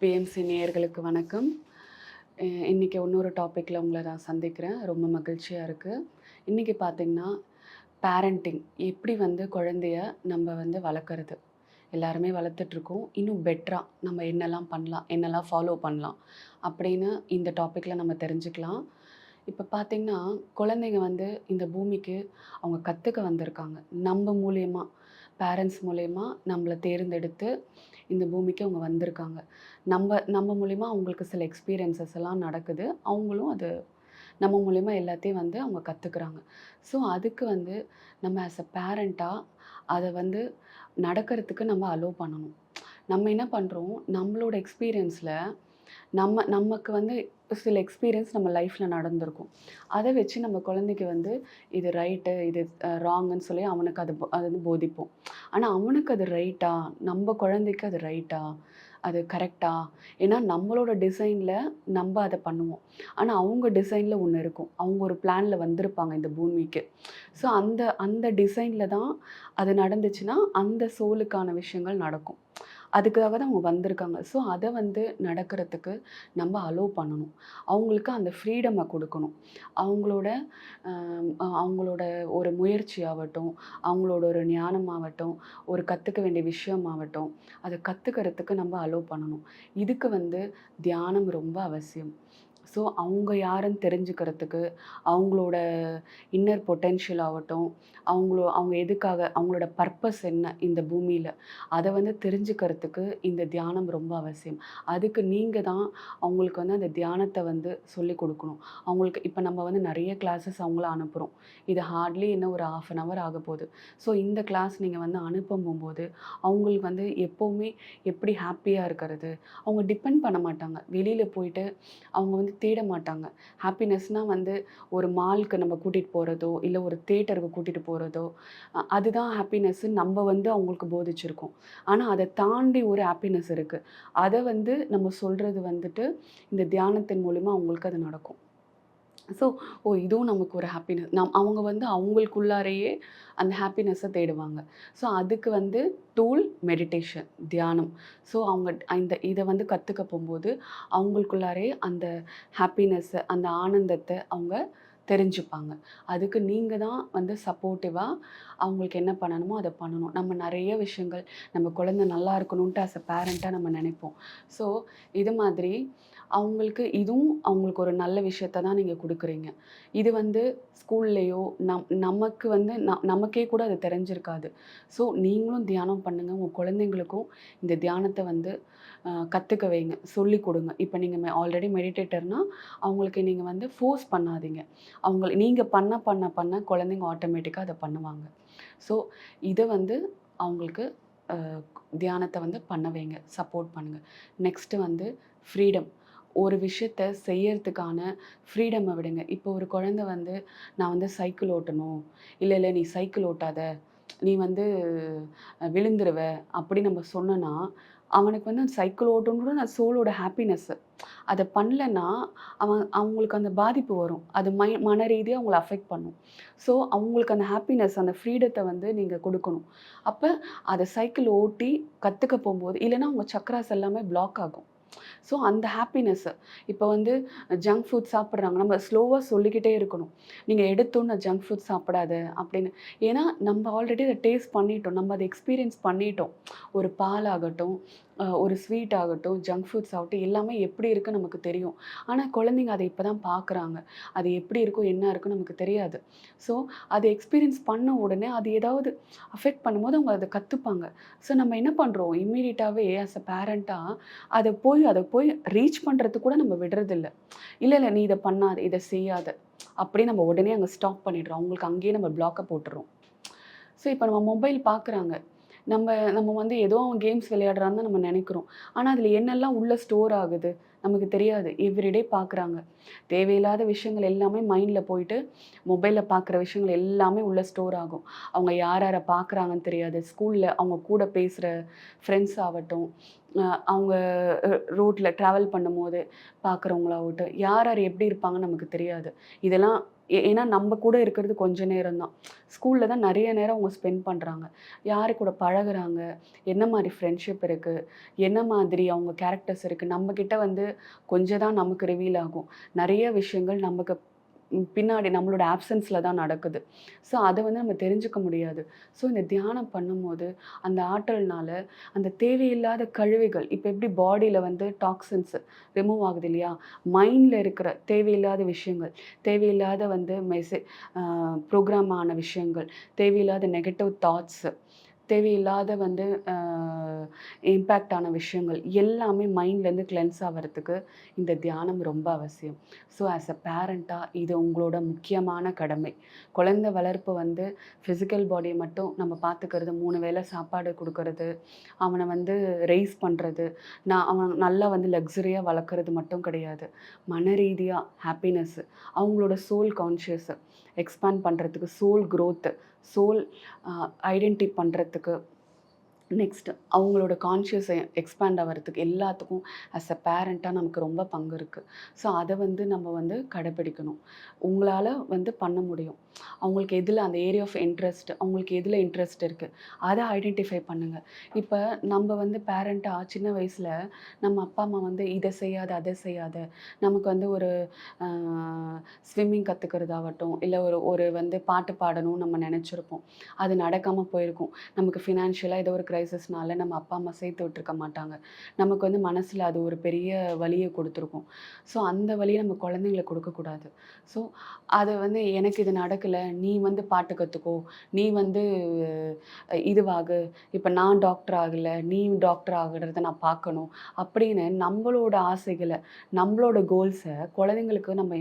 BMC நேயர்களுக்கு வணக்கம். இன்றைக்கி இன்னொரு டாப்பிக்கில் உங்களை நான் சந்திக்கிறேன். ரொம்ப மகிழ்ச்சியாக இருக்குது இன்றைக்கி பார்த்திங்கன்னா பேரண்டிங் எப்படி வந்து குழந்தைய நம்ம வந்து வளர்க்குறது? எல்லாருமே வளர்த்துட்ருக்கோம் இன்னும் பெட்டராக நம்ம என்னெல்லாம் பண்ணலாம் என்னெல்லாம் ஃபாலோ பண்ணலாம் அப்படின்னு இந்த டாப்பிக்கில் நம்ம தெரிஞ்சுக்கலாம். இப்போ பார்த்திங்கன்னா குழந்தைங்க வந்து இந்த பூமிக்கு அவங்க கற்றுக்க வந்திருக்காங்க. நம்ம மூலியமாக பேரண்ட்ஸ் மூலயமா நம்மளை தேர்ந்தெடுத்து இந்த பூமிக்கு அவங்க வந்திருக்காங்க. நம்ம நம்ம மூலிமா அவங்களுக்கு சில எக்ஸ்பீரியன்சஸ் எல்லாம் நடக்குது. அவங்களும் அது நம்ம மூலிமா எல்லாத்தையும் வந்து அவங்க கற்றுக்குறாங்க ஸோ அதுக்கு வந்து நம்ம ஆஸ் அ பேரண்ட்டாக அதை வந்து நடக்கிறதுக்கு நம்ம அலோவ் பண்ணணும். நம்ம என்ன பண்ணுறோம் நம்மளோட எக்ஸ்பீரியன்ஸில் நம்ம நமக்கு வந்து சில எக்ஸ்பீரியன்ஸ் நம்ம லைஃப்பில் நடந்திருக்கும். அதை வச்சு நம்ம குழந்தைக்கு வந்து இது ரைட்டு இது ராங்குன்னு சொல்லி அவனுக்கு அது அது வந்து போதிப்போம். ஆனால் அவனுக்கு அது ரைட்டா நம்ம குழந்தைக்கு அது ரைட்டா அது கரெக்டா ஏன்னா நம்மளோட டிசைனில் நம்ம அதை பண்ணுவோம். ஆனால் அவங்க டிசைனில் ஒன்று இருக்கும். அவங்க ஒரு பிளானில் வந்திருப்பாங்க இந்த பூமிக்கு. ஸோ அந்த அந்த டிசைனில் தான் அது நடந்துச்சுன்னா அந்த சோலுக்கான விஷயங்கள் நடக்கும். அதுக்காக தான் அவங்க வந்திருக்காங்க. ஸோ அதை வந்து நடக்கிறதுக்கு நம்ம அலோவ் பண்ணணும். அவங்களுக்கு அந்த ஃப்ரீடமை கொடுக்கணும். அவங்களோட அவங்களோட ஒரு முயற்சி ஆகட்டும் அவங்களோட ஒரு ஞானமாகட்டும் ஒரு கற்றுக்க வேண்டிய விஷயமாகட்டும் அதை கற்றுக்கிறதுக்கு நம்ம அலோவ் பண்ணணும். இதுக்கு வந்து தியானம் ரொம்ப அவசியம். ஸோ அவங்க யாருன்னு தெரிஞ்சுக்கிறதுக்கு அவங்களோட இன்னர் பொட்டென்ஷியல் ஆகட்டும் அவங்களோ அவங்க எதுக்காக அவங்களோட பர்பஸ் என்ன இந்த பூமியில் அதை வந்து தெரிஞ்சுக்கிறதுக்கு இந்த தியானம் ரொம்ப அவசியம். அதுக்கு நீங்கள் தான் அவங்களுக்கு வந்து அந்த தியானத்தை வந்து சொல்லி கொடுக்கணும். அவங்களுக்கு இப்போ நம்ம வந்து நிறைய கிளாஸஸ் அவங்கள அனுப்புகிறோம் இது ஹார்ட்லி இன்னும் ஒரு ஆஃப் அன் ஹவர் ஆக போகுது. ஸோ இந்த கிளாஸ் நீங்கள் வந்து அனுப்பும் அவங்களுக்கு வந்து எப்போவுமே எப்படி ஹாப்பியாக இருக்கிறது அவங்க டிபெண்ட் பண்ண மாட்டாங்க. வெளியில் போயிட்டு அவங்க வந்து தேட மாட்டாங்க ஹாப்பினஸ்னால் வந்து ஒரு மால்க்கு நம்ம கூட்டிகிட்டு போகிறதோ இல்லை ஒரு தேட்டருக்கு கூட்டிகிட்டு போகிறதோ அதுதான் ஹாப்பினஸ்ஸு நம்ம வந்து அவங்களுக்கு போதிச்சிருக்கோம். ஆனால் அதை தாண்டி ஒரு ஹாப்பினஸ் இருக்குது அதை வந்து நம்ம சொல்கிறது வந்துட்டு இந்த தியானத்தின் மூலிமா அவங்களுக்கு அது நடக்கும். ஸோ ஓ இதுவும் நமக்கு ஒரு ஹாப்பினஸ் நம் அவங்க வந்து அவங்களுக்குள்ளாரையே அந்த ஹாப்பினஸ்ஸை தேடுவாங்க. ஸோ அதுக்கு வந்து டூல் மெடிடேஷன் தியானம். ஸோ அவங்க இந்த இதை வந்து கற்றுக்க போகும்போது அவங்களுக்குள்ளாரே அந்த ஹாப்பினஸ்ஸை அந்த ஆனந்தத்தை அவங்க தெரிஞ்சுப்பாங்க. அதுக்கு நீங்கள் தான் வந்து சப்போர்ட்டிவாக அவங்களுக்கு என்ன பண்ணணுமோ அதை பண்ணணும். நம்ம நிறைய விஷயங்கள் நம்ம குழந்தை நல்லா இருக்கணுன்ட்டு ஆஸ் அ பேரண்ட்டாக நம்ம நினைப்போம். ஸோ இது மாதிரி அவங்களுக்கு இதுவும் அவங்களுக்கு ஒரு நல்ல விஷயத்த தான் நீங்கள் கொடுக்குறீங்க. இது வந்து ஸ்கூல்லையோ நம் நமக்கு வந்து ந நமக்கே கூட அது தெரிஞ்சிருக்காது. ஸோ நீங்களும் தியானம் பண்ணுங்கள் உங்கள் குழந்தைங்களுக்கும் இந்த தியானத்தை வந்து கற்றுக்க வைங்க. சொல்லி கொடுங்க. இப்போ நீங்கள் ஆல்ரெடி மெடிடேட்டர்னால் அவங்களுக்கு நீங்கள் வந்து ஃபோர்ஸ் பண்ணாதீங்க. அவங்க நீங்கள் பண்ண பண்ண பண்ண குழந்தைங்க ஆட்டோமேட்டிக்காக அதை பண்ணுவாங்க. ஸோ இதை வந்து அவங்களுக்கு தியானத்தை வந்து பண்ண வைங்க. சப்போர்ட் பண்ணுங்கள் நெக்ஸ்ட்டு வந்து ஃப்ரீடம் ஒரு விஷயத்த செய்யறதுக்கான ஃப்ரீடமை விடுங்க. இப்போ ஒரு குழந்தை வந்து நான் வந்து சைக்கிள் ஓட்டணும். இல்லை இல்லை நீ சைக்கிள் ஓட்டாத. நீ வந்து விழுந்துருவ. அப்படி நம்ம சொன்னோன்னா அவனுக்கு வந்து சைக்கிள் ஓட்டணுன்ற நான் சோலோட ஹாப்பினஸ்ஸு அதை பண்ணலன்னா அவன் அவங்களுக்கு அந்த பாதிப்பு வரும். அது மை மன ரீதியாக அவங்கள அஃபெக்ட் பண்ணும். ஸோ அவங்களுக்கு அந்த ஹாப்பினஸ் அந்த ஃப்ரீடத்தை வந்து நீங்கள் கொடுக்கணும். அப்போ அதை சைக்கிள் ஓட்டி கற்றுக்க போகும்போது இல்லைன்னா அவங்க சக்கராஸ் எல்லாமே பிளாக் ஆகும். ஸோ அந்த ஹாப்பினஸ்ஸு இப்போ வந்து ஜங்க் ஃபுட் சாப்பிட்றாங்க. நம்ம ஸ்லோவாக சொல்லிக்கிட்டே இருக்கணும். நீங்கள் எடுத்தோன்னு ஜங்க் ஃபுட் சாப்பிடாது அப்படின்னு. ஏன்னா நம்ம ஆல்ரெடி அதை டேஸ்ட் பண்ணிட்டோம். நம்ம அதை எக்ஸ்பீரியன்ஸ் பண்ணிட்டோம். ஒரு பால் ஆகட்டும் ஒரு ஸ்வீட் ஆகட்டும் ஜங்க் ஃபுட்ஸ் ஆகட்டும் எல்லாமே எப்படி இருக்குது நமக்கு தெரியும். ஆனால் குழந்தைங்க அதை இப்போ தான் பார்க்குறாங்க அது எப்படி இருக்கும் என்ன இருக்கும் நமக்கு தெரியாது. ஸோ அதை எக்ஸ்பீரியன்ஸ் பண்ண உடனே அது ஏதாவது அஃபெக்ட் பண்ணும்போது அவங்க அதை கற்றுப்பாங்க ஸோ நம்ம என்ன பண்ணுறோம் இம்மீடியட்டாகவே ஆஸ் அ பேரண்ட்டாக அதை போய் அதை போய் ரீச் பண்ணுறதுக்கு கூட நம்ம விடுறதில்ல. இல்லை இல்லை நீ இதை பண்ணாத இதை செய்யாத. அப்படியே நம்ம உடனே அங்கே ஸ்டாப் பண்ணிடுறோம். அவங்களுக்கு அங்கேயே நம்ம பிளாக்கை போட்டுறோம் ஸோ இப்போ நம்ம மொபைல் பார்க்குறாங்க நம்ம நம்ம வந்து ஏதோ கேம்ஸ் விளையாடுறான்னு தான் நம்ம நினைக்கிறோம். ஆனால் அதில் என்னெல்லாம் உள்ள ஸ்டோர் ஆகுது? நமக்கு தெரியாது. எவ்ரிடே பார்க்குறாங்க தேவையில்லாத விஷயங்கள் எல்லாமே மைண்டில் போயிட்டு மொபைலில் பார்க்குற விஷயங்கள் எல்லாமே உள்ளே ஸ்டோர் ஆகும். அவங்க யார் யாரை பார்க்குறாங்கன்னு தெரியாது. ஸ்கூலில் அவங்க கூட பேசுகிற ஃப்ரெண்ட்ஸ் ஆகட்டும் அவங்க ரோட்டில் ட்ராவல் பண்ணும்போது பார்க்குறவங்களாகட்டும் யார் யார் எப்படி இருப்பாங்கன்னு நமக்கு தெரியாது. இதெல்லாம் ஏன்னா நம்ம கூட இருக்கிறது கொஞ்ச நேரம் தான் ஸ்கூலில் தான் நிறைய நேரம் அவங்க ஸ்பெண்ட் பண்ணுறாங்க யார் கூட பழகுறாங்க? என்ன மாதிரி ஃப்ரெண்ட்ஷிப் இருக்குது என்ன மாதிரி அவங்க கேரக்டர்ஸ் இருக்குது நம்மக்கிட்ட வந்து கொஞ்சம் தான் நமக்கு ரிவீல் ஆகும். நிறைய விஷயங்கள் நமக்கு பின்னாடி நம்மளோட ஆப்சன்ஸில் தான் நடக்குது. ஸோ அதை வந்து நம்ம தெரிஞ்சுக்க முடியாது. ஸோ இந்த தியானம் பண்ணும்போது அந்த ஆற்றல்னால அந்த தேவையில்லாத கழிவுகள் இப்போ எப்படி பாடியில் வந்து டாக்ஸின்ஸ் ரிமூவ் ஆகுது இல்லையா? மைண்டில் இருக்கிற தேவையில்லாத விஷயங்கள் தேவையில்லாத வந்து மெசே ப்ரோக்ராம் ஆன விஷயங்கள் தேவையில்லாத நெகட்டிவ் தாட்ஸு தேவையில்லாத வந்து இம்பேக்டான விஷயங்கள் எல்லாமே மைண்ட்லேருந்து கிளென்ஸ் ஆகிறதுக்கு இந்த தியானம் ரொம்ப அவசியம். ஸோ ஆஸ் அ பேரண்ட்டாக இது உங்களோட முக்கியமான கடமை. குழந்தை வளர்ப்பு வந்து ஃபிசிக்கல் பாடியை மட்டும் நம்ம பார்த்துக்கிறது மூணு வேளை சாப்பாடு கொடுக்கறது அவனை வந்து ரைஸ் பண்ணுறது நான் அவன் நல்லா வந்து லக்ஸரியாக வளர்க்குறது மட்டும் கிடையாது. மன ரீதியாக ஹாப்பினஸ்ஸு அவங்களோட சோல் கான்ஷியஸு எக்ஸ்பேண்ட் பண்ணுறதுக்கு சோல் க்ரோத்து சோல் ஐடென்டி பண்ணுறதுக்கு நெக்ஸ்ட் அவங்களோட கான்ஷியஸை எக்ஸ்பேண்ட் ஆகிறதுக்கு எல்லாத்துக்கும் அஸ் அ பேரண்ட்டாக நமக்கு ரொம்ப பங்கு இருக்குது ஸோ அதை வந்து நம்ம வந்து கடைப்பிடிக்கணும். உங்களால் வந்து பண்ண முடியும். அவங்களுக்கு எதில் அந்த ஏரியா ஆஃப் இன்ட்ரெஸ்ட் அவங்களுக்கு எதில் இன்ட்ரெஸ்ட் இருக்குது அதை ஐடென்டிஃபை பண்ணுங்கள் இப்போ நம்ம வந்து பேரண்ட்டாக சின்ன வயசில் நம்ம அப்பா அம்மா வந்து இதை செய்யாத அதை செய்யாத நமக்கு வந்து ஒரு ஸ்விம்மிங் கற்றுக்கிறதாகட்டும் இல்லை ஒரு ஒரு வந்து பாட்டு பாடணும் நம்ம நினச்சிருப்போம். அது நடக்காமல் போயிருக்கும். நமக்கு ஃபினான்ஷியலாக ஏதோ ஒரு க்ரைசஸ்னால நம்ம அப்பா அம்மா சேர்த்து விட்டுருக்க மாட்டாங்க. நமக்கு வந்து மனசில் அது ஒரு பெரிய வலியை கொடுத்துருக்கும். ஸோ அந்த வழியை நம்ம குழந்தைங்களுக்கு கொடுக்கக்கூடாது. ஸோ அதை வந்து எனக்கு இது நடக்கலை நீ வந்து பாட்டு கற்றுக்கோ நீ வந்து இதுவாகு இப்போ நான் டாக்டர் ஆகலை நீ டாக்டர் ஆகுறத நான் பார்க்கணும் அப்படின்னு நம்மளோட ஆசைகளை நம்மளோட கோல்ஸை குழந்தைங்களுக்கு நம்ம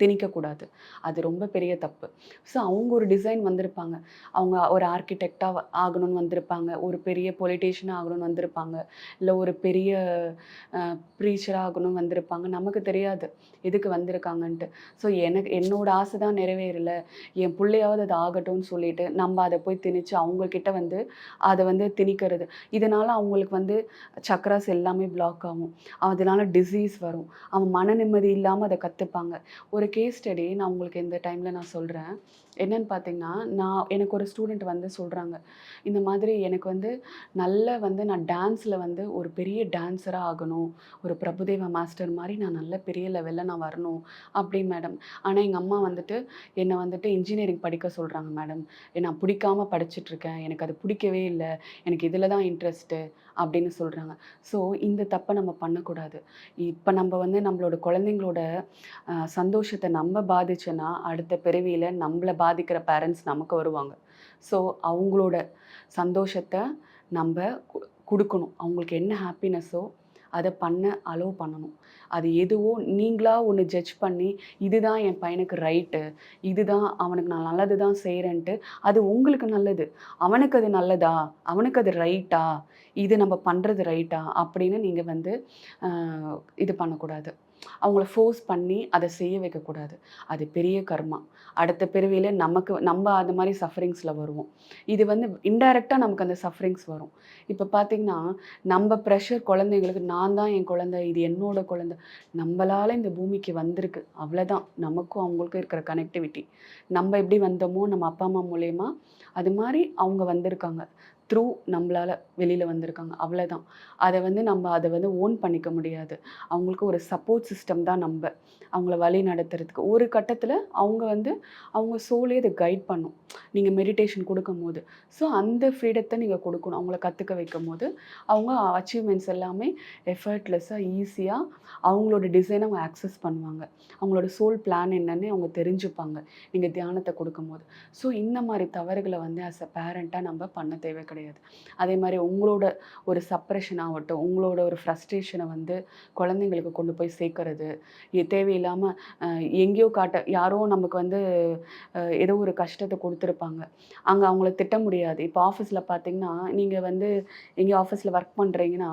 திணிக்கக்கூடாது. அது ரொம்ப பெரிய தப்பு. ஸோ அவங்க ஒரு டிசைன் வந்திருப்பாங்க. அவங்க ஒரு ஆர்கிடெக்டாக ஆகணும்னு வந்திருப்பாங்க. ஒரு பெரிய பொலிட்டீஷியனாக ஆகணும்னு வந்திருப்பாங்க. இல்லை ஒரு பெரிய ப்ரீச்சராக ஆகணும்னு வந்திருப்பாங்க. நமக்கு தெரியாது. எதுக்கு வந்திருக்காங்கன்ட்டு. ஸோ எனக்கு என்னோட ஆசை தான் நிறைவேறல. என் பிள்ளையாவது அது ஆகட்டும்னு சொல்லிட்டு நம்ம அதை போய் திணிச்சு அவங்கக்கிட்ட வந்து அதை வந்து திணிக்கிறது. இதனால் அவங்களுக்கு வந்து சக்கராஸ் எல்லாமே பிளாக் ஆகும். அதனால் டிசீஸ் வரும். அவன் மன நிம்மதி இல்லாமல் அதை கற்றுப்பாங்க ஒரு கேஸ் ஸ்டடி நான் உங்களுக்கு இந்த டைமில் நான் சொல்கிறேன் என்னன்னு பார்த்தீங்கன்னா நான் எனக்கு ஒரு ஸ்டூடெண்ட் வந்து சொல்கிறாங்க இந்த மாதிரி எனக்கு வந்து நல்ல வந்து நான் டான்ஸில் வந்து ஒரு பெரிய டான்ஸராக ஆகணும். ஒரு பிரபுதேவ மாஸ்டர் மாதிரி நான் நல்ல பெரிய லெவலில் நான் வரணும். அப்படி மேடம் ஆனால் எங்கள் அம்மா வந்துட்டு என்னை வந்துட்டு இன்ஜினியரிங் படிக்க சொல்கிறாங்க மேடம் நான் பிடிக்காம படிச்சுட்ருக்கேன் எனக்கு அது பிடிக்கவே இல்லை. எனக்கு இதில் தான் இன்ட்ரெஸ்ட்டு அப்படின்னு சொல்கிறாங்க ஸோ இந்த தப்பை நம்ம பண்ணக்கூடாது. இப்போ நம்ம வந்து நம்மளோட குழந்தைங்களோட சந்தோஷத்தை நம்ம பாதிச்சோன்னா அடுத்த பிறவியில் நம்மளை பாதிக்கிற பேரண்ட்ஸ் நமக்கு வருவாங்க. ஸோ அவங்களோட சந்தோஷத்தை நம்ம கு- கொடுக்கணும். அவங்களுக்கு என்ன ஹாப்பினஸ்ஸோ அதை பண்ண அலோவ் பண்ணணும். அது எதுவோ நீங்களாக ஒன்று ஜட்ஜ் பண்ணி இதுதான் என் பையனுக்கு ரைட்டு இதுதான் அவனுக்கு நான் நல்லது தான் செய்கிறேன்ட்டு அது உங்களுக்கு நல்லது. அவனுக்கு அது நல்லதா? அவனுக்கு அது ரைட்டா இது நம்ம பண்ணுறது ரைட்டா அப்படின்னு நீங்கள் வந்து இது பண்ணக்கூடாது. அவங்கள ஃபோர்ஸ் பண்ணி அதை செய்ய வைக்கக்கூடாது. அது பெரிய கர்மா. அடுத்த பிறவியில் நமக்கு நம்ம அது மாதிரி சஃபரிங்ஸில் வருவோம். இது வந்து இன்டைரக்டாக நமக்கு அந்த சஃபரிங்ஸ் வரும். இப்போ பார்த்தீங்கன்னா நம்ம ப்ரெஷர் குழந்தைங்களுக்கு நான் தான் என் குழந்தை இது என்னோட குழந்தை. நம்மளால் இந்த பூமிக்கு வந்திருக்கு. அவ்வளோதான் நமக்கும் அவங்களுக்கும் இருக்கிற கனெக்டிவிட்டி நம்ம எப்படி வந்தோமோ நம்ம அப்பா அம்மா மூலயமா அது மாதிரி அவங்க வந்திருக்காங்க. த்ரூ நம்மளால் வெளியில் வந்திருக்காங்க. அவ்வளோதான் அதை வந்து நம்ம அதை வந்து ஓன் பண்ணிக்க முடியாது. அவங்களுக்கு ஒரு சப்போர்ட் சிஸ்டம் தான் நம்ம. அவங்கள வழி நடத்துறதுக்கு. ஒரு கட்டத்தில் அவங்க வந்து அவங்க சோலே இதை கைட் பண்ணும். நீங்கள் மெடிடேஷன் கொடுக்கும்போது. ஸோ அந்த ஃப்ரீடத்தை நீங்கள் கொடுக்கணும். அவங்கள கற்றுக்க வைக்கும் போது அவங்க அச்சீவ்மெண்ட்ஸ் எல்லாமே எஃபர்ட்லெஸ்ஸாக ஈஸியாக அவங்களோட டிசைனை அவங்க ஆக்சஸ் பண்ணுவாங்க. அவங்களோட சோல் பிளான் என்னன்னு அவங்க தெரிஞ்சுப்பாங்க. நீங்கள் தியானத்தை கொடுக்கும்போது. ஸோ இந்த மாதிரி தவறுகளை வந்து ஆஸ் அ பேரண்ட்டாக நம்ம பண்ண தேவை கிடையாது. அதே மாதிரி உங்களோட ஒரு சப்ரெஷன் ஆகட்டும் உங்களோட ஒரு ஃப்ரஸ்ட்ரேஷனை வந்து குழந்தைங்களுக்கு கொண்டு போய் சேர்க்கறது தேவையில்லாமல் எங்கேயோ காட்ட யாரோ நமக்கு வந்து ஏதோ ஒரு கஷ்டத்தை கொடுத்துருப்பாங்க. அங்கே அவங்கள திட்ட முடியாது. இப்போ ஆஃபீஸில் பார்த்தீங்கன்னா நீங்கள் வந்து எங்கேயோ ஆஃபீஸில் ஒர்க் பண்ணுறீங்கன்னா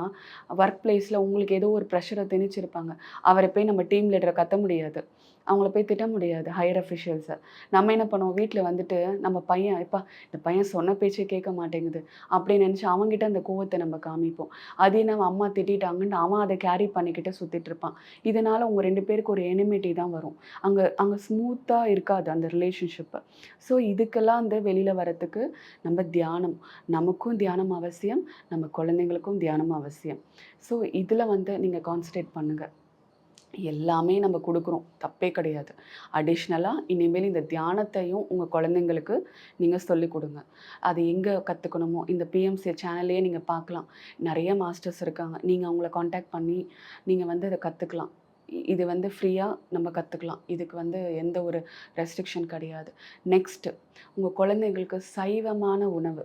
ஒர்க் பிளேஸில் உங்களுக்கு ஏதோ ஒரு ப்ரெஷரை திணிச்சிருப்பாங்க. அவரை போய் நம்ம டீம் லீடரை கத்த முடியாது. அவங்கள போய் திட்ட முடியாது ஹையர் அஃபிஷியல்ஸை நம்ம என்ன பண்ணுவோம்? வீட்டில் வந்துட்டு நம்ம பையன் இப்போ இந்த பையன் சொன்ன பேச்சே கேட்க மாட்டேங்குது. அப்படின்னு நினச்சி அவங்ககிட்ட அந்த கோவத்தை நம்ம காமிப்போம். அதே நம்ம அம்மா திட்டிட்டாங்கன்னு அவன் அதை கேரி பண்ணிக்கிட்டு சுற்றிட்டு இருப்பான். இதனால் உங்கள் ரெண்டு பேருக்கு ஒரு எனிமிட்டி தான் வரும். அங்கே அங்கே ஸ்மூத்தாக இருக்காது அந்த ரிலேஷன்ஷிப்பு ஸோ இதுக்கெல்லாம் வந்து வெளியில் வரத்துக்கு நம்ம தியானம். நமக்கும் தியானம் அவசியம் நம்ம குழந்தைங்களுக்கும் தியானம் அவசியம். ஸோ இதில் வந்து நீங்கள் கான்சன்ட்ரேட் பண்ணுங்கள் எல்லாமே நம்ம கொடுக்குறோம். தப்பே கிடையாது. அடிஷ்னலாக இனிமேல் இந்த தியானத்தையும் உங்கள் குழந்தைங்களுக்கு நீங்கள் சொல்லிக் கொடுங்க. அது எங்கே கற்றுக்கணுமோ இந்த பிஎம்சி சேனல்லையே நீங்கள் பார்க்கலாம். நிறைய மாஸ்டர்ஸ் இருக்காங்க. நீங்கள் அவங்கள காண்டாக்ட் பண்ணி நீங்கள் வந்து அதை கற்றுக்கலாம் இது வந்து ஃப்ரீயாக நம்ம கற்றுக்கலாம் இதுக்கு வந்து எந்த ஒரு ரெஸ்ட்ரிக்ஷன் கிடையாது. நெக்ஸ்ட்டு உங்கள் குழந்தைங்களுக்கு சைவமான உணவு.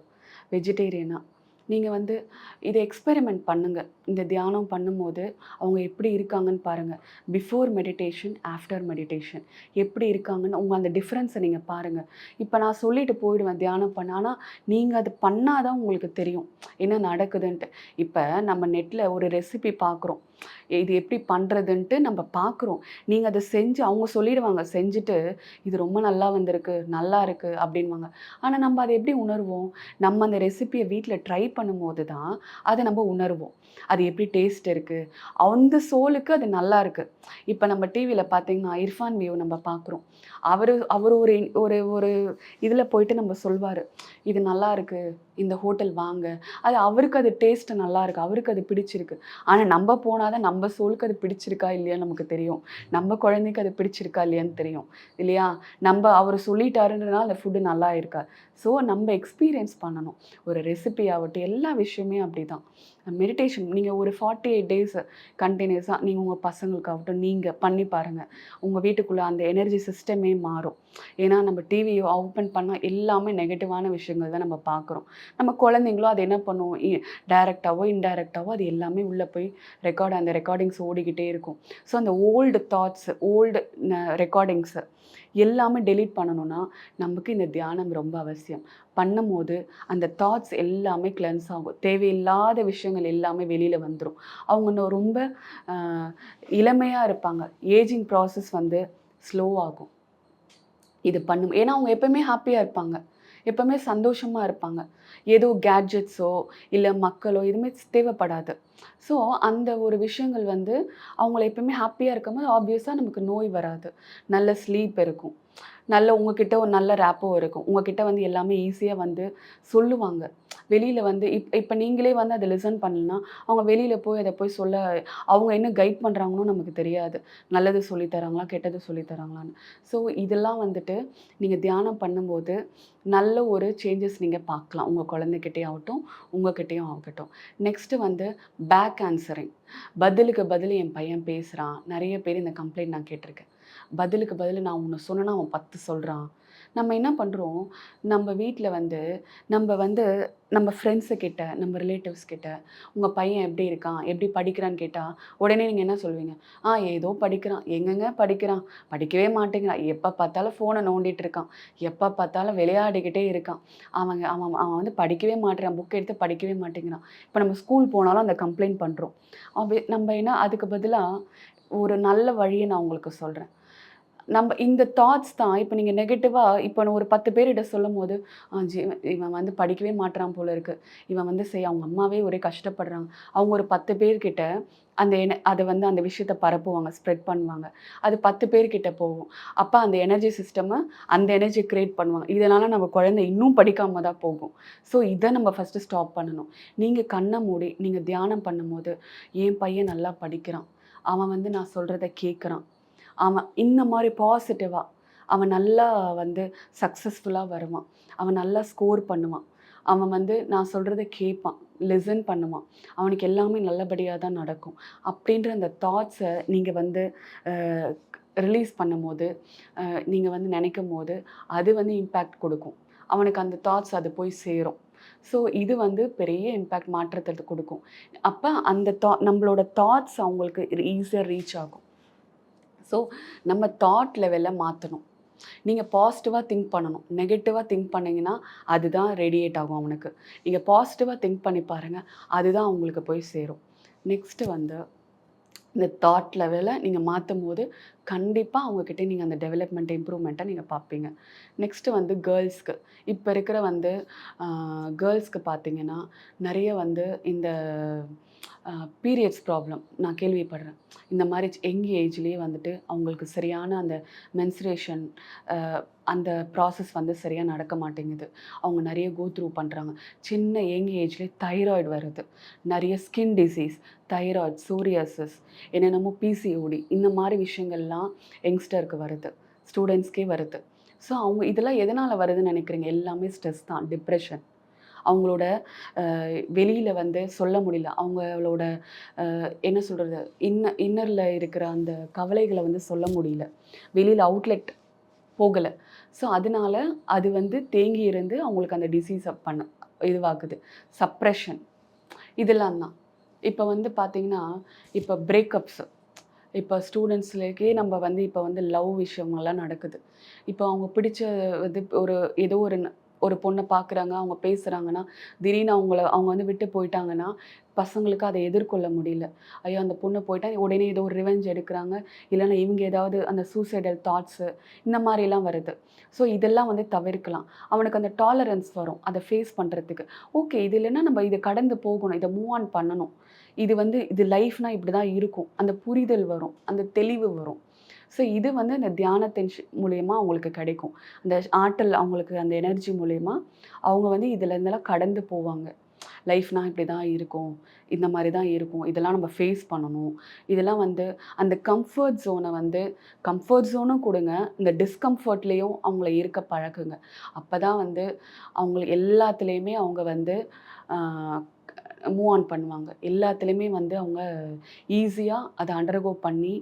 வெஜிடேரியனாக நீங்கள் வந்து இதை எக்ஸ்பெரிமெண்ட் பண்ணுங்கள் இந்த தியானம் பண்ணும்போது அவங்க எப்படி இருக்காங்கன்னு பாருங்கள் பிஃபோர் மெடிடேஷன் ஆஃப்டர் மெடிடேஷன் எப்படி இருக்காங்கன்னு உங்கள் அந்த டிஃப்ரென்ஸை நீங்கள் பாருங்கள் இப்போ நான் சொல்லிட்டு போயிடுவேன் தியானம் பண்ண. ஆனால் நீங்கள் அது பண்ணாதான் உங்களுக்கு தெரியும். என்ன நடக்குதுன்ட்டு. இப்போ நம்ம நெட்டில் ஒரு ரெசிபி பார்க்குறோம் இது எப்படி பண்ணுறதுன்ட்டு நம்ம பார்க்குறோம் நீங்கள் அதை செஞ்சு அவங்க சொல்லிடுவாங்க செஞ்சுட்டு இது ரொம்ப நல்லா வந்திருக்கு நல்லா இருக்குது அப்படின்வாங்க. ஆனால் நம்ம அதை எப்படி உணர்வோம்? நம்ம அந்த ரெசிபியை வீட்டில் ட்ரை பண்ணும்போது தான் அதை நம்ம உணர்வோம். அது எப்படி டேஸ்ட் இருக்குது அந்த சோலுக்கு அது நல்லா இருக்குது இப்போ நம்ம டிவியில் பார்த்தீங்கன்னா இர்ஃபான் வியூ நம்ம பார்க்குறோம் அவர் அவர் ஒரு ஒரு ஒரு இதில் போயிட்டு நம்ம சொல்வார் இது நல்லா இருக்குது இந்த ஹோட்டல் வாங்க. அது அவருக்கு அது டேஸ்ட் நல்லா இருக்கு அவருக்கு அது பிடிச்சிருக்கு. ஆனால் நம்ம போனால் தான் நம்ம சோலுக்கு அது பிடிச்சிருக்கா இல்லையான்னு நமக்கு தெரியும். நம்ம குழந்தைக்கு அது பிடிச்சிருக்கா இல்லையான்னு தெரியும். இல்லையா? நம்ம அவர் சொல்லிட்டாருன்றதுனால அந்த ஃபுட்டு நல்லா இருக்கா? ஸோ நம்ம எக்ஸ்பீரியன்ஸ் பண்ணணும். ஒரு ரெசிபி ஆகட்டும் எல்லா விஷயமே அப்படி தான் மெடிடேஷன் நீங்கள் ஒரு ஃபார்ட்டி எயிட் டேஸ் கண்டினியூஸாக நீங்கள் உங்கள் பசங்களுக்காகட்டும் நீங்கள் பண்ணி பாருங்கள் உங்கள் வீட்டுக்குள்ளே அந்த எனர்ஜி சிஸ்டமே மாறும். ஏன்னா நம்ம டிவியை ஓப்பன் பண்ணால் எல்லாமே நெகட்டிவான விஷயங்கள் தான் நம்ம பார்க்குறோம். நம்ம குழந்தைங்களும் அது என்ன பண்ணுவோம்? டைரெக்டாவோ இன்டைரக்டாவோ அது எல்லாமே உள்ளே போய் ரெக்கார்ட் அந்த ரெக்கார்டிங்ஸ் ஓடிக்கிட்டே இருக்கும். ஸோ அந்த ஓல்டு தாட்ஸ் ஓல்டு ரெக்கார்டிங்ஸு எல்லாமே டெலீட் பண்ணணும்னா நமக்கு இந்த தியானம் ரொம்ப அவசியம். பண்ணும்போது அந்த தாட்ஸ் எல்லாமே கிளென்ஸ் ஆகும். தேவையில்லாத விஷயங்கள் எல்லாமே வெளியில் வந்துடும் அவங்க இன்னும் ரொம்ப இளமையாக இருப்பாங்க. ஏஜிங் ப்ராசஸ் வந்து ஸ்லோ ஆகும். இது பண்ணும். ஏன்னா அவங்க எப்பவுமே ஹாப்பியாக இருப்பாங்க. எப்போவுமே சந்தோஷமாக இருப்பாங்க. ஏதோ கேட்ஜெட்ஸோ இல்லை மக்களோ எதுவுமே தேவைப்படாது. ஸோ அந்த ஒரு விஷயங்கள் வந்து அவங்கள எப்பவுமே ஹாப்பியாக இருக்கும்போது ஆப்வியஸாக நமக்கு நோய் வராது. நல்ல ஸ்லீப் இருக்கும். நல்ல உங்ககிட்ட ஒரு நல்ல ரேப்போ இருக்கும். உங்ககிட்ட வந்து எல்லாமே ஈஸியாக வந்து சொல்லுவாங்க. வெளியில் வந்து இப் இப்போ நீங்களே வந்து அதை லிசன் பண்ணலன்னா அவங்க வெளியில் போய் அதை போய் சொல்ல அவங்க என்ன கைட் பண்ணுறாங்கன்னு நமக்கு தெரியாது. நல்லது சொல்லித்தராங்களா கெட்டது சொல்லித்தராங்களான்னு ஸோ இதெல்லாம் வந்துட்டு நீங்கள் தியானம் பண்ணும்போது நல்ல ஒரு சேஞ்சஸ் நீங்கள் பார்க்கலாம். உங்கள் குழந்தைகிட்டே ஆகட்டும் உங்ககிட்டேயும் ஆகட்டும். நெக்ஸ்ட்டு வந்து பேக் ஆன்சரிங் பதிலுக்கு பதில் என் பையன் பேசுகிறான் நிறைய பேர் இந்த கம்ப்ளைண்ட் நான் கேட்டிருக்கேன். பதிலுக்கு பதில் நான் ஒன்று சொன்னேன்னா அவன் பத்து சொல்கிறான் நம்ம என்ன பண்ணுறோம் நம்ம வீட்டில் வந்து நம்ம வந்து நம்ம ஃப்ரெண்ட்ஸு கிட்ட நம்ம ரிலேட்டிவ்ஸ் கிட்ட உங்கள் பையன் எப்படி இருக்கான்? எப்படி படிக்கிறான்னு கேட்டால் உடனே நீங்கள் என்ன சொல்லுவீங்க ஆ ஏதோ படிக்கிறான். எங்கெங்க படிக்கிறான்? படிக்கவே மாட்டேங்கிறான். எப்போ பார்த்தாலும் ஃபோனை நோண்டிகிட்டு இருக்கான். எப்போ பார்த்தாலும் விளையாடிக்கிட்டே இருக்கான். அவங்க அவன் அவன் வந்து படிக்கவே மாட்டேறான் புக் எடுத்து படிக்கவே மாட்டேங்கிறான். இப்போ நம்ம ஸ்கூல் போனாலும் அந்த கம்ப்ளைண்ட் பண்ணுறோம் அவ நம்ம என்ன அதுக்கு பதிலாக ஒரு நல்ல வழியை நான் உங்களுக்கு சொல்கிறேன் நம்ம இந்த தாட்ஸ் தான். இப்போ நீங்கள் நெகட்டிவாக இப்போ நான் ஒரு பத்து பேர்கிட்ட சொல்லும் போது இவன் வந்து படிக்கவே மாட்றான் போல இருக்கு. இவன் வந்து செய் அவங்க அம்மாவே ஒரே கஷ்டப்படுறாங்க. அவங்க ஒரு பத்து பேர்கிட்ட அந்த என அதை வந்து அந்த விஷயத்தை பரப்புவாங்க ஸ்ப்ரெட் பண்ணுவாங்க. அது பத்து பேர்கிட்ட போகும். அப்போ அந்த எனர்ஜி சிஸ்டமை அந்த எனர்ஜி க்ரியேட் பண்ணுவாங்க. இதனால் நம்ம குழந்தை இன்னும் படிக்காமல் தான் போகும். ஸோ இதை நம்ம ஃபஸ்ட்டு ஸ்டாப் பண்ணணும். நீங்கள் கண்ணை மூடி நீங்கள் தியானம் பண்ணும்போது என் பையன் நல்லா படிக்கிறான். அவன் வந்து நான் சொல்கிறத கேட்குறான் அவன் இந்த மாதிரி பாசிட்டிவாக அவன் நல்லா வந்து சக்ஸஸ்ஃபுல்லாக வருவான். அவன் நல்லா ஸ்கோர் பண்ணுவான். அவன் வந்து நான் சொல்கிறத கேட்பான் லிசன் பண்ணுவான். அவனுக்கு எல்லாமே நல்லபடியாக தான் நடக்கும். அப்படின்ற அந்த தாட்ஸை நீங்கள் வந்து ரிலீஸ் பண்ணும்போது நீங்கள் வந்து நினைக்கும் போது அது வந்து இம்பேக்ட் கொடுக்கும். அவனுக்கு அந்த தாட்ஸ் அது போய் சேரும். ஸோ இது வந்து பெரிய இம்பேக்ட் மாற்றத்தை கொடுக்கும். அப்போ அந்த தா நம்மளோட தாட்ஸ் அவங்களுக்கு ஈஸியாக ரீச் ஆகும். ஸோ நம்ம தாட் லெவலில் மாற்றணும் நீங்கள் பாசிட்டிவாக திங்க் பண்ணணும். நெகட்டிவாக திங்க் பண்ணிங்கன்னா அதுதான் ரேடியேட் ஆகும் அவனுக்கு. நீங்கள் பாசிட்டிவாக திங்க் பண்ணி பாருங்கள் அதுதான் அவங்களுக்கு போய் சேரும். நெக்ஸ்ட்டு வந்து இந்த தாட் லெவலில் நீங்கள் மாற்றும் போது கண்டிப்பாக அவங்கக்கிட்ட நீங்கள் அந்த டெவலப்மெண்ட் இம்ப்ரூவ்மெண்ட்டை நீங்கள் பார்ப்பீங்க. நெக்ஸ்ட்டு வந்து கேர்ள்ஸ்க்கு இப்போ இருக்கிற வந்து கேர்ள்ஸ்க்கு பார்த்தீங்கன்னா நிறைய வந்து இந்த பீரியட்ஸ் ப்ராப்ளம் நான் கேள்விப்படுறேன். இந்த மாதிரி யங் ஏஜ்லேயே வந்துட்டு அவங்களுக்கு சரியான அந்த மென்சுரேஷன் அந்த ப்ராசஸ் வந்து சரியாக நடக்க மாட்டேங்குது. அவங்க நிறைய கோ த்ரூ பண்ணுறாங்க சின்ன யங் ஏஜ்லேயே தைராய்டு வருது. நிறைய ஸ்கின் டிசீஸ் தைராய்டு சூரியாசிஸ் என்னென்னமோ பிசிஓடி இந்த மாதிரி விஷயங்கள்லாம் யங்ஸ்டருக்கு வருது. ஸ்டூடெண்ட்ஸ்க்கே வருது. ஸோ அவங்க இதெல்லாம் எதனால் வருதுன்னு நினைக்கிறீங்க? எல்லாமே ஸ்ட்ரெஸ் தான் டிப்ரெஷன் அவங்களோட வெளியில் வந்து சொல்ல முடியல. அவங்களோட என்ன சொல்கிறது இன்ன இன்னரில் இருக்கிற அந்த கவலைகளை வந்து சொல்ல முடியல. வெளியில் அவுட்லெட் போகலை. ஸோ அதனால அது வந்து தேங்கி இருந்து அவங்களுக்கு அந்த டிசீஸை பண்ண இதுவாகுது. சப்ரெஷன் இதெல்லாம் தான். இப்போ வந்து பார்த்தீங்கன்னா இப்போ பிரேக்கப்ஸு இப்போ ஸ்டூடெண்ட்ஸ்லேக்கே நம்ம வந்து இப்போ வந்து லவ் விஷயங்கள்லாம் நடக்குது. இப்போ அவங்க பிடிச்ச இது ஒரு ஏதோ ஒரு ஒரு பொண்ணை பார்க்குறாங்க அவங்க பேசுகிறாங்கன்னா திடீர்னு அவங்கள அவங்க வந்து விட்டு போயிட்டாங்கன்னா பசங்களுக்கு அதை எதிர்கொள்ள முடியல. ஐயோ அந்த பொண்ணு போயிட்டா உடனே ஏதோ ஒரு ரிவெஞ்ச் எடுக்கிறாங்க இல்லைன்னா இவங்க ஏதாவது அந்த சூசைடல் தாட்ஸு இந்த மாதிரிலாம் வருது. ஸோ இதெல்லாம் வந்து தவிர்க்கலாம். அவனுக்கு அந்த டாலரன்ஸ் வரும் அதை ஃபேஸ் பண்ணுறதுக்கு ஓகே இது இல்லைன்னா நம்ம இதை கடந்து போகணும் இதை மூவ் ஆன் பண்ணணும். இது வந்து இது லைஃப்னால் இப்படி தான் இருக்கும். அந்த புரிதல் வரும் அந்த தெளிவு வரும். ஸோ இது வந்து அந்த தியானத்தின் மூலயமா அவங்களுக்கு கிடைக்கும். அந்த ஆற்றல் அவங்களுக்கு அந்த எனர்ஜி மூலயமா அவங்க வந்து இதில் இருந்தெல்லாம் கடந்து போவாங்க. லைஃப்னா இப்படி தான் இருக்கும். இந்த மாதிரி தான் இருக்கும். இதெல்லாம் நம்ம ஃபேஸ் பண்ணணும். இதெல்லாம் வந்து அந்த கம்ஃபர்ட் ஜோனை வந்து கம்ஃபர்ட் ஜோனும் கொடுங்க. இந்த டிஸ்கம்ஃபர்ட்லேயும் அவங்கள இருக்க பழக்குங்க. அப்போ தான் வந்து அவங்களுக்கு எல்லாத்துலேயுமே அவங்க வந்து மூவ் ஆன் பண்ணுவாங்க. எல்லாத்துலேயுமே வந்து அவங்க ஈஸியாக அதை அண்டர்கோ பண்ணி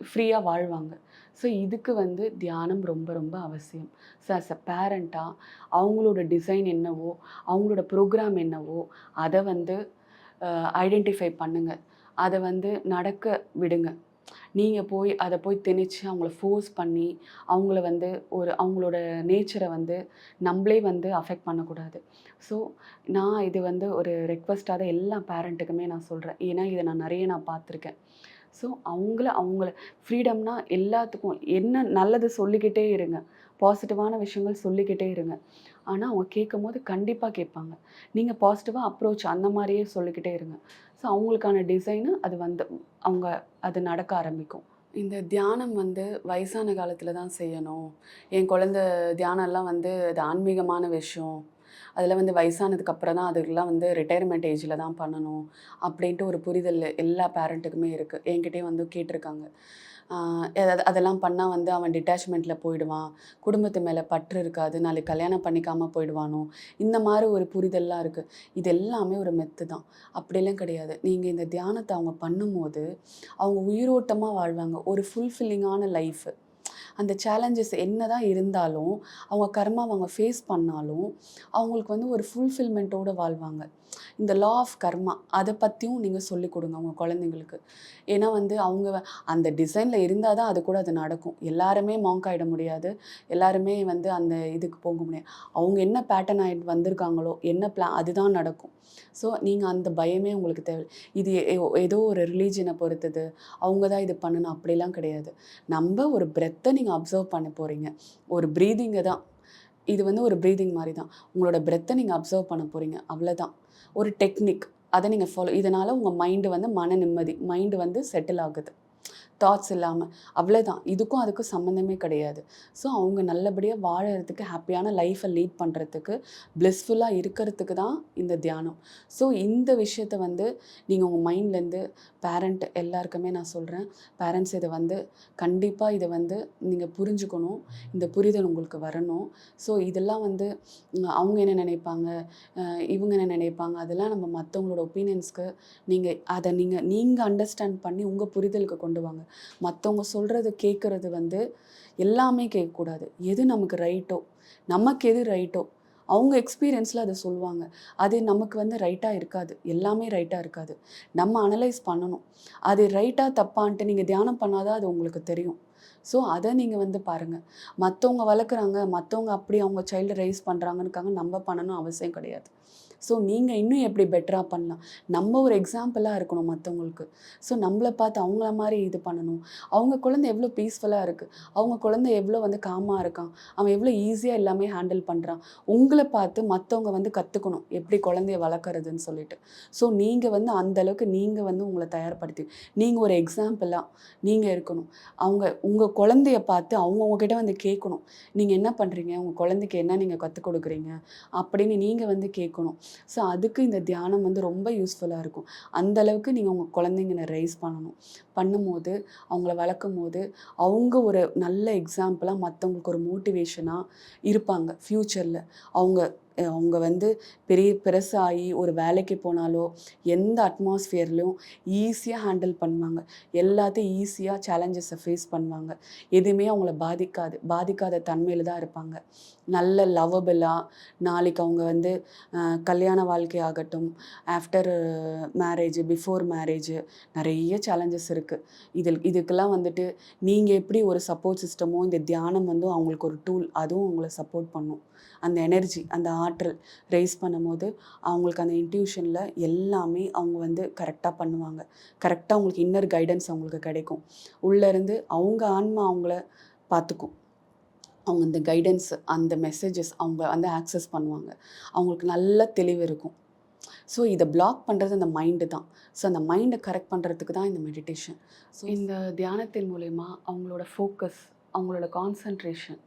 ஃப்ரீயாக வாழ்வாங்க. ஸோ இதுக்கு வந்து தியானம் ரொம்ப ரொம்ப அவசியம். ஸோ அஸ் அ பேரண்ட்டாக அவங்களோட டிசைன் என்னவோ அவங்களோட ப்ரோக்ராம் என்னவோ அதை வந்து ஐடென்டிஃபை பண்ணுங்கள் அதை வந்து நடக்க விடுங்க. நீங்கள் போய் அதை போய் திணிச்சு அவங்கள ஃபோர்ஸ் பண்ணி அவங்கள வந்து ஒரு அவங்களோட நேச்சரை வந்து நம்மளே வந்து அஃபெக்ட் பண்ணக்கூடாது. ஸோ நான் இது வந்து ஒரு ரெக்வஸ்ட்டாக தான் எல்லா பேரண்ட்டுக்குமே நான் சொல்கிறேன் ஏன்னா இதை நான் நிறைய நான் பார்த்துருக்கேன். ஸோ அவங்கள அவங்கள ஃப்ரீடம்னா எல்லாத்துக்கும் என்ன நல்லது சொல்லிக்கிட்டே இருங்க. பாசிட்டிவான விஷயங்கள் சொல்லிக்கிட்டே இருங்க. ஆனால் அவங்க கேட்கும் போது கண்டிப்பாக கேட்பாங்க. நீங்கள் பாசிட்டிவாக அப்ரோச் அந்த மாதிரியே சொல்லிக்கிட்டே இருங்க. ஸோ அவங்களுக்கான டிசைனு அது வந்து அவங்க அது நடக்க ஆரம்பிக்கும். இந்த தியானம் வந்து வயசான காலத்தில் தான் செய்யணும். என் குழந்த தியானம்லாம் வந்து அது ஆன்மீகமான விஷயம். அதில் வந்து வயசானதுக்கு அப்புறம் தான் அதுக்கெல்லாம் வந்து ரிட்டையர்மெண்ட் ஏஜில் தான் பண்ணணும் அப்படின்ட்டு ஒரு புரிதல் எல்லா பேரண்ட்டுக்குமே இருக்குது என்கிட்டயே வந்து கேட்டிருக்காங்க. அதெல்லாம் பண்ணால் வந்து அவன் டிட்டாச்மெண்ட்டில் போயிடுவான். குடும்பத்து மேலே பற்று இருக்காது. நாளைக்கு கல்யாணம் பண்ணிக்காமல் போயிடுவானோ? இந்த மாதிரி ஒரு புரிதல்லாம் இருக்குது இது எல்லாமே ஒரு மெத்து தான். அப்படிலாம் கிடையாது. நீங்கள் இந்த தியானத்தை அவங்க பண்ணும்போது அவங்க உயிரோட்டமாக வாழ்வாங்க. ஒரு ஃபுல்ஃபில்லிங்கான லைஃபு அந்த சேலஞ்சஸ் என்ன தான் இருந்தாலும் அவங்க கர்மா அவங்க ஃபேஸ் பண்ணாலும் அவங்களுக்கு வந்து ஒரு ஃபுல்ஃபில்மெண்ட்டோடு வாழ்வாங்க. இந்த லா ஆஃப் கர்மா அதை பற்றியும் நீங்கள் சொல்லிக் கொடுங்க அவங்க குழந்தைங்களுக்கு. ஏன்னா வந்து அவங்க அந்த டிசைனில் இருந்தால் தான் அது கூட அது நடக்கும். எல்லாருமே மாங்க் ஆகிட முடியாது. எல்லாருமே வந்து அந்த இதுக்கு போக முடியாது. அவங்க என்ன பேட்டர்ன் ஆகிட்டு வந்திருக்காங்களோ என்ன பிளான் அதுதான் நடக்கும். ஸோ நீங்கள் அந்த பயமே உங்களுக்கு தேவை. இது ஏதோ ஒரு ரிலீஜனை பொறுத்தது. அவங்க தான் இது பண்ணணும். அப்படிலாம் கிடையாது. நம்ம ஒரு பிரெத்தை நீங்கள் அப்சர்வ் பண்ண போகிறீங்க ஒரு ப்ரீதிங்கை தான். இது வந்து ஒரு ப்ரீதிங் மாதிரி தான் உங்களோட பிரெத்தை நீங்கள் அப்சர்வ் பண்ண போகிறீங்க அவ்வளோதான் ஒரு டெக்னிக் அதை நீங்கள் ஃபாலோ இதனால் உங்கள் மைண்டு வந்து மன நிம்மதி மைண்டு வந்து செட்டில் ஆகுது. தாட்ஸ் இல்லாமல் அவ்வளோதான் இதுக்கும் அதுக்கும் சம்மந்தமே கிடையாது. ஸோ அவங்க நல்லபடியாக வாழறதுக்கு ஹாப்பியான லைஃப்பை லீட் பண்ணுறதுக்கு ப்ளெஸ்ஃபுல்லாக இருக்கிறதுக்கு தான் இந்த தியானம். ஸோ இந்த விஷயத்த வந்து நீங்கள் உங்கள் மைண்ட்லேருந்து பேரண்ட் எல்லாருக்குமே நான் சொல்கிறேன் பேரண்ட்ஸ் இதை வந்து கண்டிப்பாக இதை வந்து நீங்கள் புரிஞ்சுக்கணும். இந்த புரிதல் உங்களுக்கு வரணும். ஸோ இதெல்லாம் வந்து அவங்க என்ன நினைப்பாங்க? இவங்க என்ன நினைப்பாங்க? அதெல்லாம் நம்ம மற்றவங்களோட ஒப்பீனியன்ஸ்க்கு நீங்கள் அதை நீங்கள் நீங்கள் அண்டர்ஸ்டாண்ட் பண்ணி உங்கள் புரிதலுக்கு கொண்டு வாங்க. மற்றவங்க சொல்கிறத கேட்குறது வந்து எல்லாமே கேட்கக்கூடாது எது நமக்கு ரைட்டோ நமக்கு எது ரைட்டோ அவங்க எக்ஸ்பீரியன்ஸில் அதை சொல்லுவாங்க. அது நமக்கு வந்து ரைட்டாக இருக்காது. எல்லாமே ரைட்டாக இருக்காது. நம்ம அனலைஸ் பண்ணணும். அது ரைட்டாக தப்பான்ட்டு நீங்கள் தியானம் பண்ணாதான் அது உங்களுக்கு தெரியும். ஸோ அதை நீங்கள் வந்து பாருங்கள் மற்றவங்க வளர்க்குறாங்க மற்றவங்க அப்படி அவங்க சைல்டு ரைஸ் பண்ணுறாங்கன்னுக்காக நம்ம பண்ணணும் அவசியம் கிடையாது. ஸோ நீங்கள் இன்னும் எப்படி பெட்டராக பண்ணலாம்? நம்ம ஒரு எக்ஸாம்பிளாக இருக்கணும் மற்றவங்களுக்கு ஸோ நம்மளை பார்த்து அவங்கள மாதிரி இது பண்ணணும். அவங்க குழந்தை எவ்வளோ பீஸ்ஃபுல்லாக இருக்குது அவங்க குழந்தை எவ்வளோ வந்து காமாக இருக்கான்? அவன் எவ்வளோ ஈஸியாக எல்லாமே ஹேண்டில் பண்ணுறான் உங்களை பார்த்து மற்றவங்க வந்து கற்றுக்கணும் எப்படி குழந்தைய வளர்க்குறதுன்னு சொல்லிட்டு. ஸோ நீங்கள் வந்து அந்த அளவுக்கு நீங்கள் வந்து உங்களை தயார்படுத்தி நீங்கள் ஒரு எக்ஸாம்பிளாக நீங்கள் இருக்கணும். அவங்க உங்கள் குழந்தைய பார்த்து அவங்க உங்ககிட்ட வந்து கேட்கணும். நீங்கள் என்ன பண்ணுறீங்க உங்கள் குழந்தைக்கு என்ன நீங்கள் கற்றுக் கொடுக்குறீங்க? அப்படின்னு நீங்கள் வந்து கேட்கணும். ஸோ அதுக்கு இந்த தியானம் வந்து ரொம்ப யூஸ்ஃபுல்லாக இருக்கும். அந்த அளவுக்கு நீங்கள் உங்கள் குழந்தைங்களை ரைஸ் பண்ணணும். பண்ணும்போது அவங்கள வளர்க்கும் போது அவங்க ஒரு நல்ல எக்ஸாம்பிளாக மற்றவங்களுக்கு ஒரு மோட்டிவேஷனாக இருப்பாங்க ஃப்யூச்சரில் அவங்க அவங்க வந்து பெரிய பெருசாகி ஒரு வேலைக்கு போனாலோ எந்த அட்மாஸ்ஃபியர்லையும் ஈஸியாக ஹேண்டில் பண்ணுவாங்க. எல்லாத்தையும் ஈஸியாக சேலஞ்சஸை ஃபேஸ் பண்ணுவாங்க. எதுவுமே அவங்கள பாதிக்காது. பாதிக்காத தன்மையில் தான் இருப்பாங்க. நல்ல லவபிளாக நாளைக்கு அவங்க வந்து கல்யாண வாழ்க்கை ஆகட்டும் ஆஃப்டர் மேரேஜ் பிஃபோர் மேரேஜ் நிறைய சேலஞ்சஸ் இருக்குது இதில் இதுக்கெல்லாம் வந்துட்டு நீங்கள் எப்படி ஒரு சப்போர்ட் சிஸ்டமோ இந்த தியானம் வந்து அவங்களுக்கு ஒரு டூல் அதுவும் அவங்கள சப்போர்ட் பண்ணும். அந்த எனர்ஜி அந்த ஆற்றல் ரைஸ் பண்ணும்போது அவங்களுக்கு அந்த இன்ட்யூஷனில் எல்லாமே அவங்க வந்து கரெக்டாக பண்ணுவாங்க. கரெக்டாக அவங்களுக்கு இன்னர் கைடன்ஸ் அவங்களுக்கு கிடைக்கும். உள்ளேருந்து அவங்க ஆன்மா அவங்கள பார்த்துக்கும். அவங்க அந்த கைடன்ஸ் அந்த மெசேஜஸ் அவங்க வந்து ஆக்சஸ் பண்ணுவாங்க. அவங்களுக்கு நல்ல தெளிவு இருக்கும். ஸோ இதை பிளாக் பண்ணுறது அந்த மைண்டு தான். ஸோ அந்த மைண்டை கரெக்ட் பண்ணுறதுக்கு தான் இந்த மெடிடேஷன் ஸோ இந்த தியானத்தின் மூலயமா அவங்களோட ஃபோக்கஸ் அவங்களோட கான்சன்ட்ரேஷன்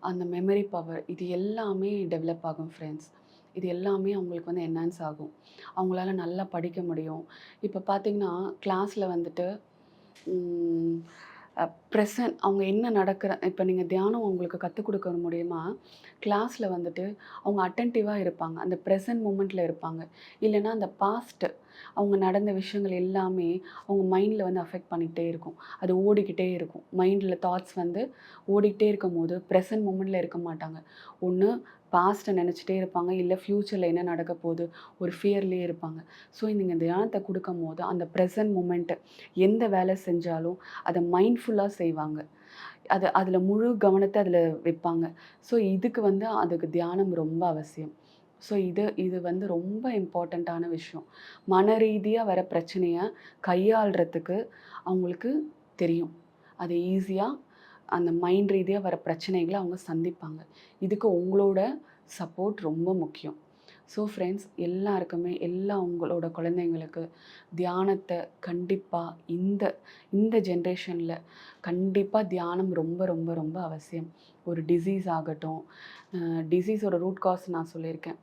அந்த மெமரி பவர் இது எல்லாமே டெவலப் ஆகும் ஃப்ரெண்ட்ஸ் இது எல்லாமே அவங்களுக்கு வந்து என்ஹான்ஸ் ஆகும். அவங்களால நல்லா படிக்க முடியும். இப்போ பார்த்திங்கன்னா கிளாஸில் வந்துட்டு ப்ரெசன்ட் அவங்க என்ன நடக்கிற இப்போ நீங்கள் தியானம் அவங்களுக்கு கற்றுக் கொடுக்க முடியுமா கிளாஸில் வந்துட்டு அவங்க அட்டன்டிவாக இருப்பாங்க. அந்த ப்ரெசன்ட் மூமெண்ட்டில் இருப்பாங்க. இல்லைன்னா அந்த பாஸ்ட்டு அவங்க நடந்த விஷயங்கள் எல்லாமே அவங்க மைண்டில் வந்து அஃபெக்ட் பண்ணிக்கிட்டே இருக்கும். அது ஓடிக்கிட்டே இருக்கும். மைண்டில் தாட்ஸ் வந்து ஓடிக்கிட்டே இருக்கும் போது ப்ரெசன்ட் மூமெண்ட்டில் இருக்க மாட்டாங்க. ஒன்று பாஸ்ட்டை நினச்சிட்டே இருப்பாங்க. இல்லை ஃப்யூச்சரில் என்ன நடக்க போகுது? ஒரு ஃபியர்லேயே இருப்பாங்க. ஸோ நீங்கள் தியானத்தை கொடுக்கும் போது அந்த ப்ரெசன்ட் மூமெண்ட்டு எந்த வேலை செஞ்சாலும் அதை மைண்ட்ஃபுல்லாக செய்வாங்க. அது அதில் முழு கவனத்தை அதில் வைப்பாங்க. ஸோ இதுக்கு வந்து அதுக்கு தியானம் ரொம்ப அவசியம். ஸோ இது இது வந்து ரொம்ப இம்பார்ட்டண்ட்டான விஷயம். மன ரீதியாக வர பிரச்சனையை கையாளுறதுக்கு அவங்களுக்கு தெரியும். அது ஈஸியாக அந்த மைண்ட் ரீதியாக வர பிரச்சனைகளை அவங்க சந்திப்பாங்க. இதுக்கு உங்களோட சப்போர்ட் ரொம்ப முக்கியம். ஸோ ஃப்ரெண்ட்ஸ் எல்லாருக்குமே எல்லா உங்களோட குழந்தைங்களுக்கு தியானத்தை கண்டிப்பாக இந்த இந்த ஜென்ரேஷனில் கண்டிப்பாக தியானம் ரொம்ப ரொம்ப ரொம்ப அவசியம். ஒரு டிசீஸ் ஆகட்டும் டிசீஸோட ரூட் காஸ் நான் சொல்லியிருக்கேன்.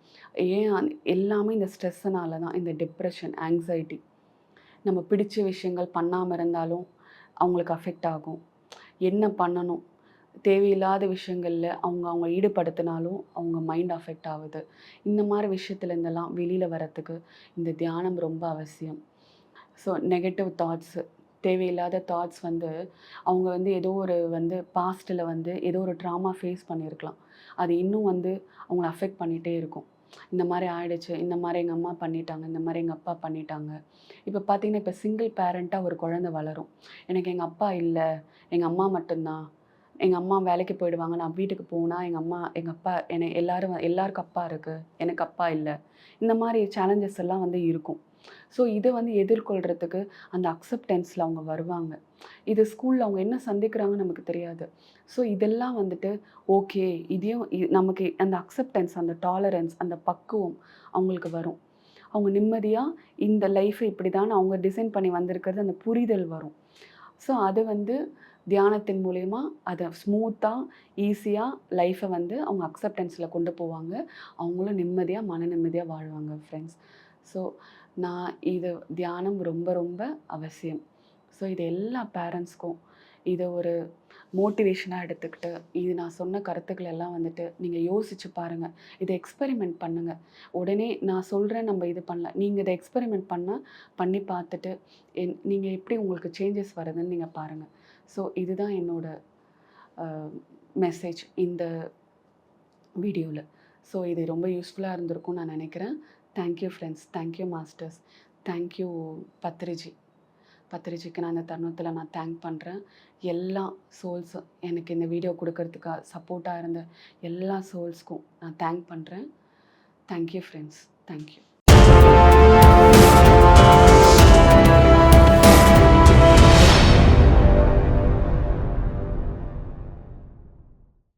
ஏன் எல்லாமே இந்த ஸ்ட்ரெஸ்ஸுனால தான் இந்த டிப்ரெஷன் ஆங்ஸைட்டி நம்ம பிடிச்ச விஷயங்கள் பண்ணாமல் இருந்தாலும் அவங்களுக்கு அஃபெக்ட் ஆகும். என்ன பண்ணணும்? தேவையில்லாத விஷயங்களில் அவங்க அவங்க ஈடுபடுத்தினாலும் அவங்க மைண்ட் அஃபெக்ட் ஆகுது. இந்த மாதிரி விஷயத்துலேருந்தெல்லாம் வெளியில் வரத்துக்கு இந்த தியானம் ரொம்ப அவசியம். ஸோ நெகட்டிவ் தாட்ஸு தேவையில்லாத தாட்ஸ் வந்து அவங்க வந்து ஏதோ ஒரு வந்து பாஸ்ட்டில் வந்து ஏதோ ஒரு ட்ராமா ஃபேஸ் பண்ணியிருக்கலாம். அது இன்னும் வந்து அவங்கள அஃபெக்ட் பண்ணிகிட்டே இருக்கும். இந்த மாதிரி ஆயிடுச்சு இந்த மாதிரி எங்கள் அம்மா பண்ணிட்டாங்க இந்த மாதிரி எங்கள் அப்பா பண்ணிட்டாங்க. இப்போ பார்த்தீங்கன்னா இப்போ சிங்கிள் பேரண்ட்டாக ஒரு குழந்தை வளரும். எனக்கு எங்கள் அப்பா இல்லை எங்கள் அம்மா மட்டும்தான். எங்கள் அம்மா வேலைக்கு போயிடுவாங்க நான் வீட்டுக்கு போனால் எங்கள் அம்மா எங்கள் அப்பா என்னை எல்லோரும் எல்லாருக்கும் அப்பா இருக்குது எனக்கு அப்பா இல்லை. இந்த மாதிரி சேலஞ்சஸ் எல்லாம் வந்து இருக்கும். ஸோ இதை வந்து எதிர்கொள்கிறதுக்கு அந்த அக்செப்டன்ஸில் அவங்க வருவாங்க. இது ஸ்கூலில் அவங்க என்ன சந்திக்கிறாங்கன்னு நமக்கு தெரியாது. ஸோ இதெல்லாம் வந்துட்டு ஓகே இதையும் நமக்கு அந்த அக்செப்டன்ஸ் அந்த டாலரன்ஸ் அந்த பக்குவம் அவங்களுக்கு வரும். அவங்க நிம்மதியாக இந்த லைஃப்பை இப்படி தான் அவங்க டிசைன் பண்ணி வந்திருக்கிறது அந்த புரிதல் வரும். ஸோ அது வந்து தியானத்தின் மூலயமா அதை ஸ்மூத்தாக ஈஸியாக லைஃப்பை வந்து அவங்க அக்செப்டன்ஸில் கொண்டு போவாங்க. அவங்களும் நிம்மதியாக மன நிம்மதியாக வாழ்வாங்க ஃப்ரெண்ட்ஸ் ஸோ நான் இது தியானம் ரொம்ப ரொம்ப அவசியம். ஸோ இது எல்லா பேரண்ட்ஸ்க்கும் இதை ஒரு மோட்டிவேஷனாக எடுத்துக்கிட்டு இது நான் சொன்ன கருத்துக்கள் எல்லாம் வந்துட்டு நீங்கள் யோசிச்சு பாருங்கள் இதை எக்ஸ்பெரிமெண்ட் பண்ணுங்கள் உடனே நான் சொல்கிறேன் நம்ம இது பண்ணல நீங்கள் இதை எக்ஸ்பெரிமெண்ட் பண்ணால் பண்ணி பார்த்துட்டு என் நீங்கள் எப்படி உங்களுக்கு சேஞ்சஸ் வருதுன்னு நீங்கள் பாருங்கள் ஸோ இதுதான் என்னோட மெசேஜ் இந்த வீடியோவில் ஸோ இது ரொம்ப யூஸ்ஃபுல்லாக இருந்திருக்கும்னு நான் நினைக்கிறேன். Thank you friends thank you masters thank you Patriji பத்ரிஜிக்கு நான் இந்த தருணத்தில் நான் தேங்க் பண்ணுறேன் எல்லா சோல்ஸும் எனக்கு இந்த வீடியோ கொடுக்கறதுக்காக சப்போர்ட்டாக இருந்த எல்லா சோல்ஸ்க்கும் நான் தேங்க் பண்ணுறேன் தேங்க்யூ ஃப்ரெண்ட்ஸ் தேங்க்யூ